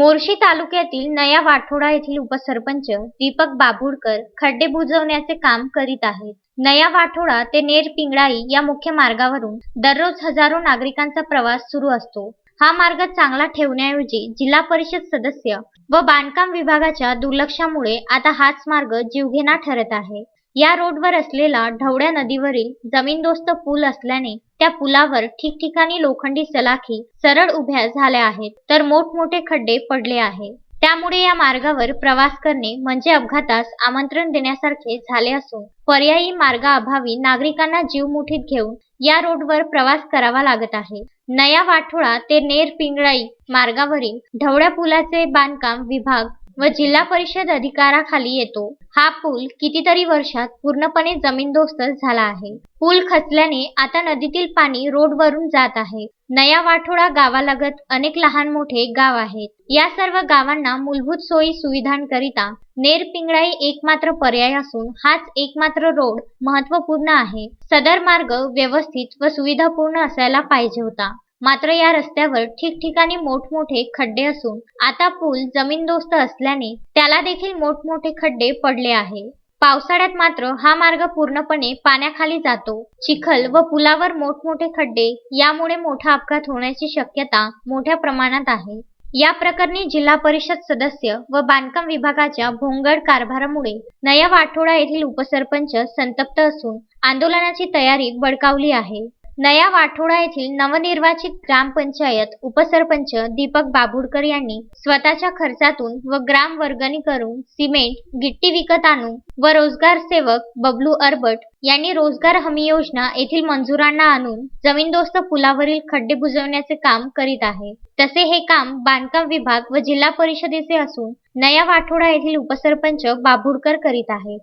मोर्शी तालुक्यातील नया वाठोडा येथील उपसरपंच दीपक बाभुळकर खड्डे बुजवण्याचे काम करीत आहेत. नया वाठोडा ते नेर पिंगळाई या मुख्य मार्गावरून दररोज हजारो नागरिकांचा प्रवास सुरू असतो. हा मार्ग चांगला ठेवण्याऐवजी जिल्हा परिषद सदस्य व बांधकाम विभागाच्या दुर्लक्षामुळे आता हाच मार्ग जीवघेणा ठरत आहे. या रोडवर असलेला ढवळ्या नदीवरील जमीनदोस्त पूल असल्याने त्या पुलावर ठिकठिकाणी लोखंडी सलाखी सरळ उभ्या झाल्या आहेत तर मोठमोठे खड्डे पडले आहे त्यामुळे या मार्गावर प्रवास करणे म्हणजे अपघातास आमंत्रण देण्यासारखे झाले असून पर्यायी मार्गाअभावी नागरिकांना जीव मुठीत घेऊन या रोडवर प्रवास करावा लागत आहे. नया वाठोळा ते नेर पिंगळाई मार्गावरील ढवळ्या पुलाचे बांधकाम विभाग व जिल्हा परिषद अधिकाराखाली येतो. हा पूल कितीतरी वर्षात पूर्णपणे जमीनदोस्त झाला आहे. पूल खचल्याने आता नदीतील पाणी रोडवरून जात आहे. नया वाठोडा गावालगत अनेक लहान मोठे गाव आहेत. या सर्व गावांना मूलभूत सोयी सुविधांकरिता नेर पिंगळाई एकमात्र पर्याय असून हाच एकमात्र रोड महत्त्वपूर्ण आहे. सदर मार्ग व्यवस्थित व सुविधापूर्ण असायला पाहिजे होता. मात्र या रस्त्यावर ठिकठिकाणी मोठमोठे खड्डे असून आता पूल जमीनदोस्त असल्याने त्याला देखील मोठमोठे खड्डे पडले आहे. पावसाळ्यात मात्र हा मार्ग पूर्णपणे पाण्याखाली जातो. चिखल व पुलावर मोठमोठे खड्डे यामुळे मोठा अपघात होण्याची शक्यता मोठ्या प्रमाणात आहे. या प्रकरणी जिल्हा परिषद सदस्य व बांधकाम विभागाच्या भोंगड कारभारामुळे नया वाठोडा येथील उपसरपंच संतप्त असून आंदोलनाची तयारी बडकावली आहे. नया वाठोडा येथील नवनिर्वाचित ग्रामपंचायत उपसरपंच दीपक बाबुडकर यांनी स्वतःच्या खर्चातून व ग्राम वर्गणी करून सिमेंट गिट्टी विकत आणून व रोजगार सेवक बबलू अरबट यांनी रोजगार हमी योजना येथील मंजुरांना आणून जमीनदोस्त पुलावरील खड्डे बुजवण्याचे काम करीत आहे. तसे हे काम बांधकाम विभाग व जिल्हा परिषदेचे असून नया वाठोडा येथील उपसरपंच बाबुडकर करीत आहे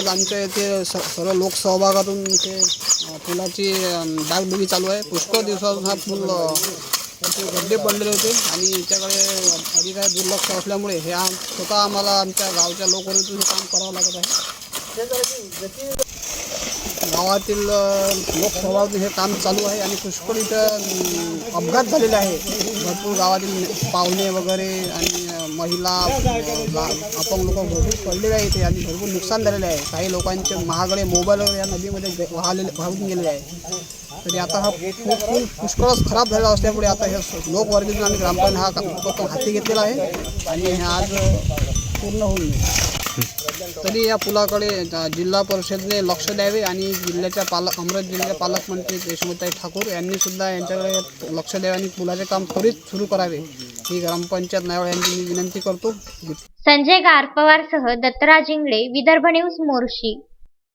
आज आमच्या इथे स सर्व लोकसहभागातून इथे फुलाची डागडुगी चालू आहे. पुष्कळ दिवसापासून हा फुल गड्डे पडलेले होते आणि याच्याकडे अधिकार दुर्लक्ष असल्यामुळे हे आम स्वतः आम्हाला आमच्या गावच्या लोकवर्गीतून काम करावं लागत आहे. गावातील अ, हे काम चालू आहे आणि पुष्कळ इथं अपघात झालेले आहे. भरपूर गावातील पाहुणे वगैरे आणि महिला आपण अपंग लोक भरपूर पडलेले आहे इथे आणि भरपूर नुकसान झालेले आहे. काही लोकांचे महागडे मोबाईल वगैरे या नदीमध्ये वाहलेले वाहून गेलेले आहे. तरी आता हा पूल पुष्कळच खराब झालेला असल्यामुळे आता हे स- लोकवर्गीतून आम्ही ग्रामपंचायत हा उपक्रम हाती घेतलेला आहे. आणि हे आज पूर्ण होईल तरी या पुलाकडे जिल्हा परिषदने लक्ष द्यावे आणि जिल्ह्याच्या पालक अमरावती जिल्ह्याच्या पालकमंत्री यशोमताई ठाकूर यांनी सुद्धा यांच्याकडे लक्ष द्यावे आणि पुलाचे काम त्वरित सुरू करावे. ही ग्रामपंचायत नायवड यांची मी विनंती करतो. संजय गारपवारसह दत्तराज इंगळे विदर्भ न्यूज मोर्शी.